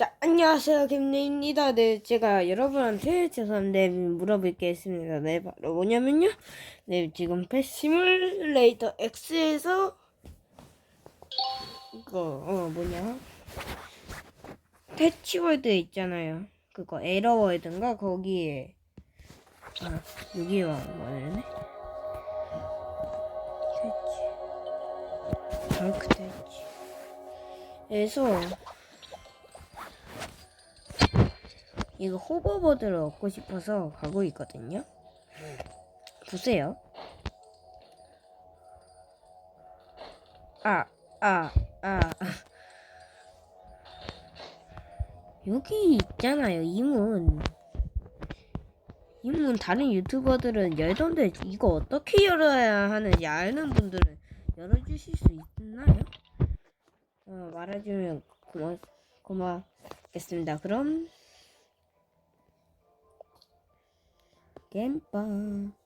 자, 안녕하세요. 김래입니다. 네, 제가 여러분한테 죄송한데 물어볼 게 있습니다. 네, 바로 뭐냐면요. 네, 지금 펫 시뮬레이터 X에서 그거, 어, 뭐냐. 패치월드 있잖아요. 그거 에러월드인가? 거기에. 아, 여기에 와, 뭐네. 패치. 다크 패치. 에서 이거 호버보드를 얻고 싶어서 가고 있거든요. 보세요. 아, 아, 아. 여기 있잖아요, 이문. 이문 다른 유튜버들은 열던데 이거 어떻게 열어야 하는지 아는 분들은 열어주실 수 있나요? 어, 말해주면 고마, 고맙겠습니다. 그럼 Game Boy。